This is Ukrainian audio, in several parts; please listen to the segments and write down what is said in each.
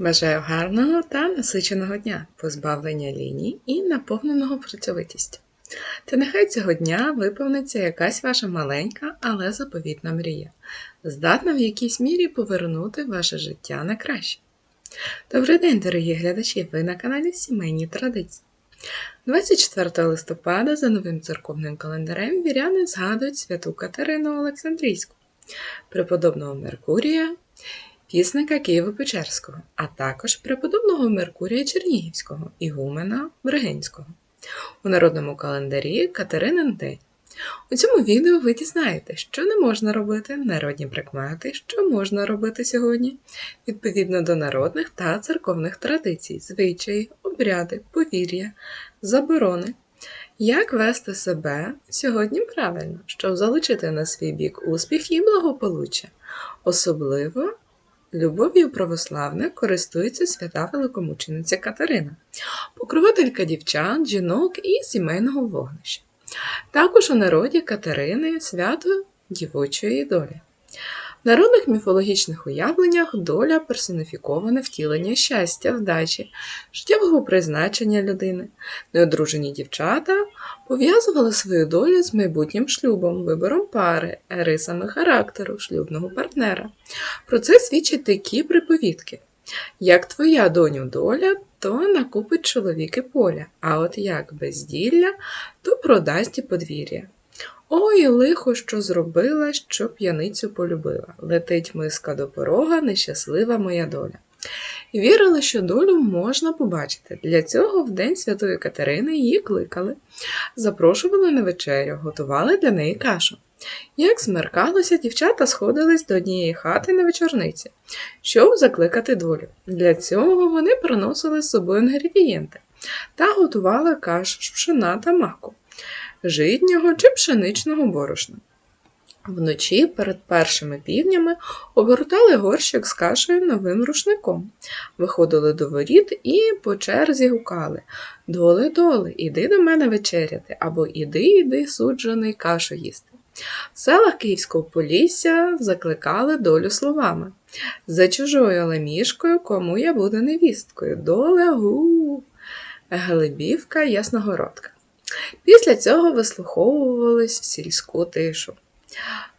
Бажаю гарного та насиченого дня, позбавлення ліній і наповненого працьовитістю. Та нехай цього дня виповниться якась ваша маленька, але заповітна мрія, здатна в якійсь мірі повернути ваше життя на краще. Добрий день, дорогі глядачі! Ви на каналі Сімейні Традиції. 24 листопада за новим церковним календарем віряни згадують святу Катерину Олександрійську, преподобного Меркурія, пісника Києво-Печерського, а також преподобного Меркурія Чернігівського, ігумена Бригинського. У народному календарі Катеринин День. У цьому відео ви дізнаєте, що не можна робити, народні прикмети, що можна робити сьогодні, відповідно до народних та церковних традицій, звичаї, обряди, повір'я, заборони. Як вести себе сьогодні правильно, щоб залучити на свій бік успіх і благополуччя, особливо Любов'ю православних користується свята великомучениця Катерина, покровителька дівчат, жінок і сімейного вогнища. Також у народі Катерини свято дівочої долі. Народних міфологічних уявленнях доля персоніфіковане втілення щастя, вдачі, життєвого призначення людини. Неодружені дівчата пов'язували свою долю з майбутнім шлюбом, вибором пари, рисами характеру, шлюбного партнера. Про це свідчать такі приповідки. Як твоя доню доля, то накупить чоловіки поля, а от як безділля, то продасть і подвір'я. Ой, лихо, що зробила, що п'яницю полюбила. Летить миска до порога, нещаслива моя доля. Вірили, що долю можна побачити. Для цього в день Святої Катерини її кликали, запрошували на вечерю, готували для неї кашу. Як змеркалося, дівчата сходились до однієї хати на вечорниці, щоб закликати долю. Для цього вони приносили з собою інгредієнти та готували кашу з пшена та маку житнього чи пшеничного борошна. Вночі перед першими півнями обгортали горщик з кашею новим рушником, виходили до воріт і по черзі гукали Доле, доле, іди до мене вечеряти, або іди, іди, суджений кашу їсти. В селах Київського Полісся закликали долю словами За чужою лемішкою, кому я буду невісткою, доле гу. Глебівка Ясногородка. Після цього вислуховувались в сільську тишу.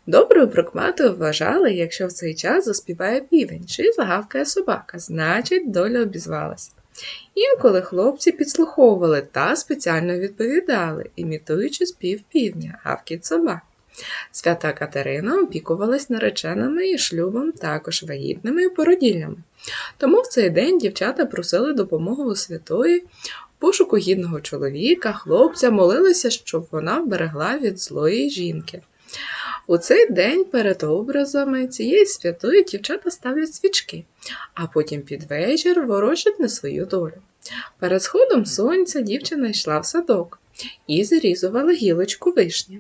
Доброю прикметою вважали, якщо в цей час заспіває півень чи загавкає собака, значить доля обізвалася. Інколи хлопці підслуховували та спеціально відповідали, імітуючи спів півня, гавкіт собак. Свята Катерина опікувалась нареченими і шлюбом, також вагітними і породіллями. Тому в цей день дівчата просили допомогу у святої пошуку гідного чоловіка, хлопця молилися, щоб вона вберегла від злої жінки. У цей день перед образами цієї святої дівчата ставлять свічки, а потім під вечір ворочать на свою долю. Перед сходом сонця дівчина йшла в садок і зрізувала гілочку вишні.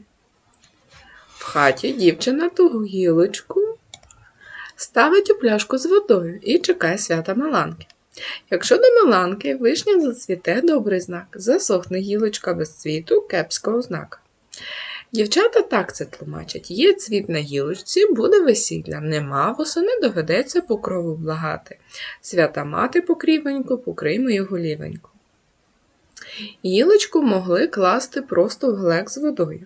В хаті дівчина ту гілочку ставить у пляшку з водою і чекає свята Маланки. Якщо до Маланки вишня зацвіте добрий знак, засохне гілочка без цвіту кепська ознака. Дівчата так це тлумачать є цвіт на гілочці, буде весілля, нема восени доведеться покрову благати. Свята мати покрівенько, покрий мою голівеньку. Гілочку могли класти просто в глек з водою,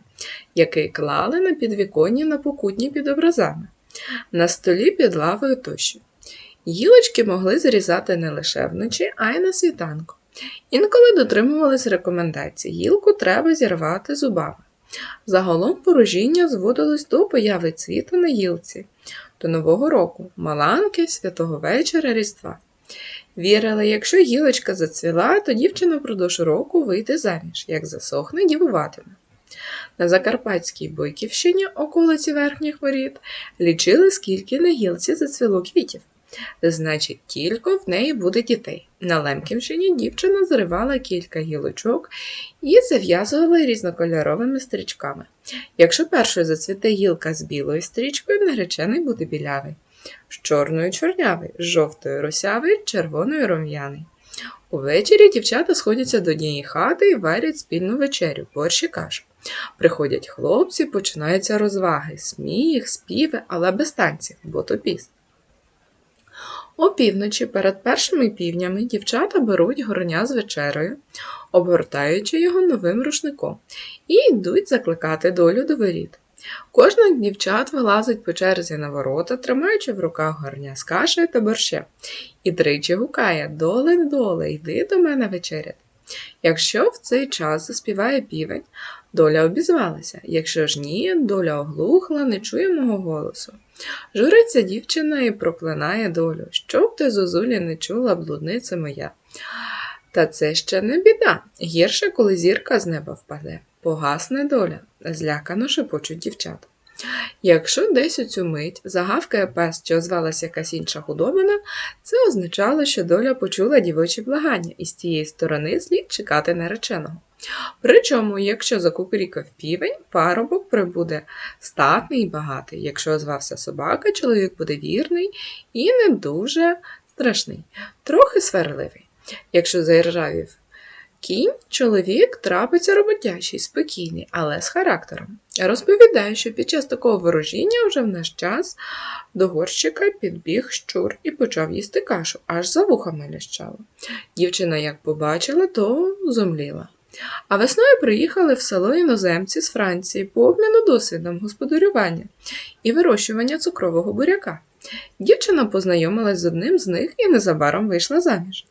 який клали на підвіконні на покутні під образами, на столі під лавою тощо. Гілочки могли зрізати не лише вночі, а й на світанку. Інколи дотримувались рекомендацій, гілку треба зірвати зубами. Загалом порожіння зводилось до появи цвіту на гілці, до Нового року, маланки, святого вечора Різдва. Вірили, якщо гілочка зацвіла, то дівчина впродовж року вийде заміж, як засохне, дівуватиме. На Закарпатській Бойківщині, околиці верхніх воріт, лічили, скільки на гілці зацвіло квітів. Значить, тільки в неї буде дітей. На Лемківщині дівчина зривала кілька гілочок і зав'язувала різнокольоровими стрічками. Якщо першою зацвіте гілка з білою стрічкою, наречений буде білявий, з чорною чорнявий, з жовтою росявий, червоною рум'яний. Увечері дівчата сходяться до однієї хати і варять спільну вечерю, борщ і кашу. Приходять хлопці, починаються розваги, сміх, співи, але без танців, бо то піст. Опівночі перед першими півнями дівчата беруть горня з вечерею, обгортаючи його новим рушником, і йдуть закликати долю до воріт. Кожна дівчат вилазить по черзі на ворота, тримаючи в руках горня з кашею та борщем, і тричі гукає Доле, доле, йди до мене вечеряти. Якщо в цей час заспіває півень, доля обізвалася, якщо ж ні, доля оглухла, не чує мого голосу. Журиться дівчина і проклинає долю, щоб ти, зозулі, не чула, блудниця моя. Та це ще не біда. Гірше, коли зірка з неба впаде. Погасне доля, злякано шепочуть дівчата. Якщо десь у цю мить загавкає пес чи озвалася якась інша худобина, це означало, що доля почула дівочі благання, і з тієї сторони слід чекати нареченого. Причому, якщо закукурікав півень, парубок прибуде статний і багатий. Якщо озвався собака, чоловік буде вірний і не дуже страшний, трохи сварливий. Якщо заіржавів кінь, чоловік трапиться роботящий, спокійний, але з характером. Розповідаю, що під час такого ворожіння вже в наш час до горщика підбіг щур і почав їсти кашу, аж за вухами лящало. Дівчина, як побачила, то зомліла. А весною приїхали в село іноземці з Франції по обміну досвідом господарювання і вирощування цукрового буряка. Дівчина познайомилась з одним з них і незабаром вийшла заміж.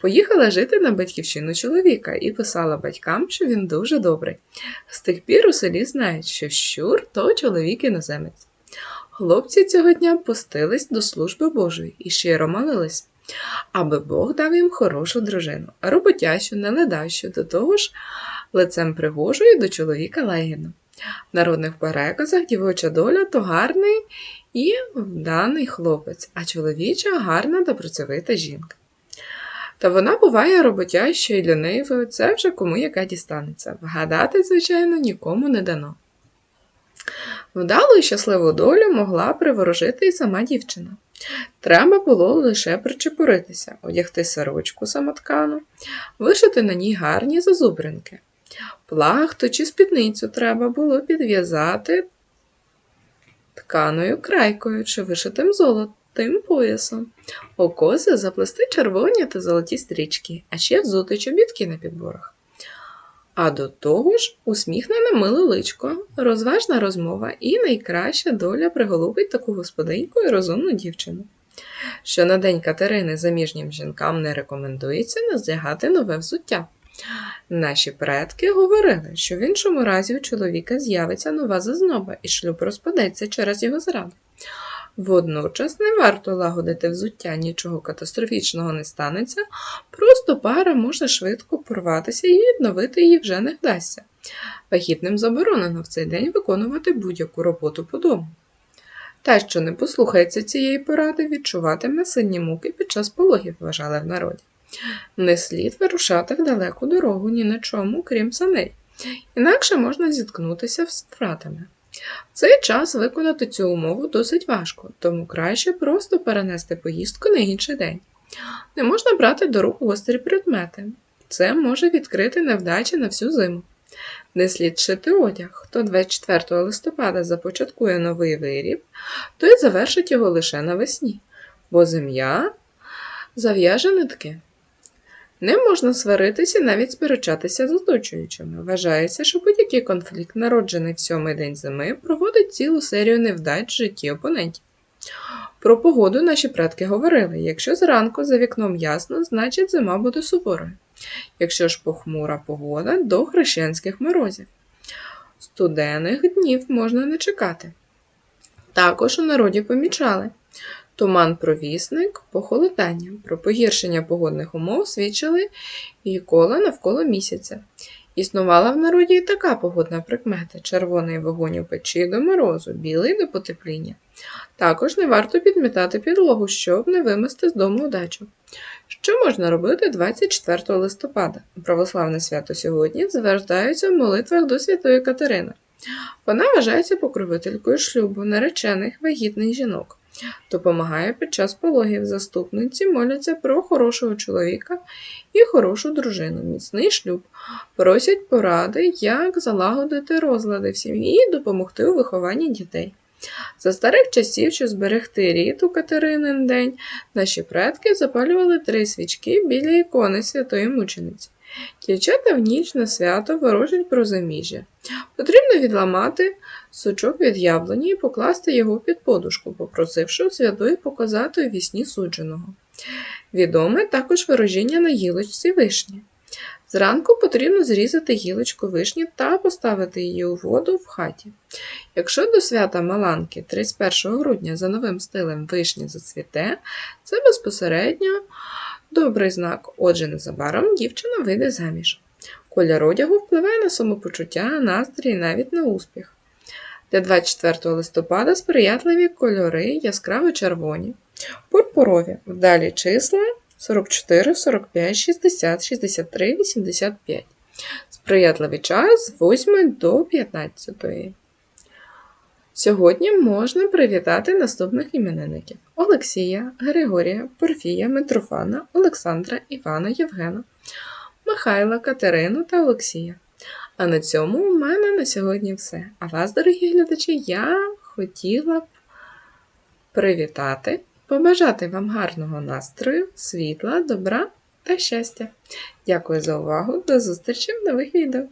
Поїхала жити на батьківщину чоловіка і писала батькам, що він дуже добрий. З тих пір у селі знають, що щур то чоловік іноземець. Хлопці цього дня постились до служби Божої і щиро молились, аби Бог дав їм хорошу дружину, роботящу, неледащу, до того ж лицем пригожою до чоловіка лагідно. В народних переказах дівоча доля то гарний і вданий хлопець, а чоловіча гарна та працьовита жінка. Та вона буває роботящою і лінивою, це вже кому яка дістанеться. Вгадати, звичайно, нікому не дано. Вдалу і щасливу долю могла приворожити і сама дівчина. Треба було лише причепуритися, одягти сорочку самоткану, вишити на ній гарні зазубринки. Плахту чи спідницю треба було підв'язати тканою крайкою чи вишитим золотим поясом. У кози заплести червоні та золоті стрічки, а ще взути чобітки на підборах. А до того ж, усміхнене миле личко, розважна розмова і найкраща доля приголубить таку господиньку і розумну дівчину. Що на день Катерини заміжнім жінкам не рекомендується наздягати нове взуття. Наші предки говорили, що в іншому разі у чоловіка з'явиться нова зазноба і шлюб розпадеться через його зраду. Водночас не варто лагодити взуття, нічого катастрофічного не станеться, просто пара може швидко порватися і відновити її вже не вдасться. Вагітним заборонено в цей день виконувати будь-яку роботу по дому. Та, що не послухається цієї поради, відчуватиме сильні муки під час пологів, вважали в народі. Не слід вирушати в далеку дорогу ні на чому, крім саней, інакше можна зіткнутися з втратами. В цей час виконати цю умову досить важко, тому краще просто перенести поїздку на інший день. Не можна брати до рук гострі предмети. Це може відкрити невдачі на всю зиму. Не слід шити одяг. Хто 24 листопада започаткує новий виріб, той завершить його лише навесні, бо земля зав'яже нитки. Не можна сваритися і навіть сперечатися з оточуючими. Вважається, що будь-який конфлікт, народжений в сьомий день зими, проводить цілу серію невдач в житті опонентів. Про погоду наші предки говорили: якщо зранку за вікном ясно, значить зима буде суворою. Якщо ж похмура погода до хрещенських морозів. Студених днів можна не чекати. Також у народі помічали. Туман-провісник похолодання. Про погіршення погодних умов свідчили і кола навколо місяця. Існувала в народі і така погодна прикмета: червоний вогонь у печі до морозу, білий до потепління. Також не варто підмітати підлогу, щоб не вимести з дому удачу. Що можна робити 24 листопада? Православне свято сьогодні звертаються в молитвах до Святої Катерини. Вона вважається покровителькою шлюбу, наречених вагітних жінок. Допомагає під час пологів заступниці, моляться про хорошого чоловіка і хорошу дружину, міцний шлюб, просять поради, як залагодити розлади в сім'ї і допомогти у вихованні дітей. За старих часів, щоб зберегти рід у Катеринин день, наші предки запалювали три свічки біля ікони святої мучениці. Дівчата в ніч на свято ворожать про заміжжя. Потрібно відламати сучок від яблуні і покласти його під подушку, попросивши у святої показати у вісні судженого. Відоме також ворожіння на гілочці вишні. Зранку потрібно зрізати гілочку вишні та поставити її у воду в хаті. Якщо до свята Маланки 31 грудня за новим стилем вишні зацвіте, це безпосередньо добрий знак, отже, незабаром дівчина вийде заміж. Колір одягу впливає на самопочуття, настрій і навіть на успіх. Для 24 листопада сприятливі кольори яскраво червоні, пурпурові, вдалі числа 44, 45, 60, 63, 85. Сприятливий час з 8 до 15. Сьогодні можна привітати наступних іменинників: Олексія, Григорія, Порфія, Митрофана, Олександра, Івана, Євгена, Михайла, Катерину та Олексія. А на цьому у мене на сьогодні все. А вас, дорогі глядачі, я хотіла б привітати, побажати вам гарного настрою, світла, добра та щастя. Дякую за увагу. До зустрічі в нових відео!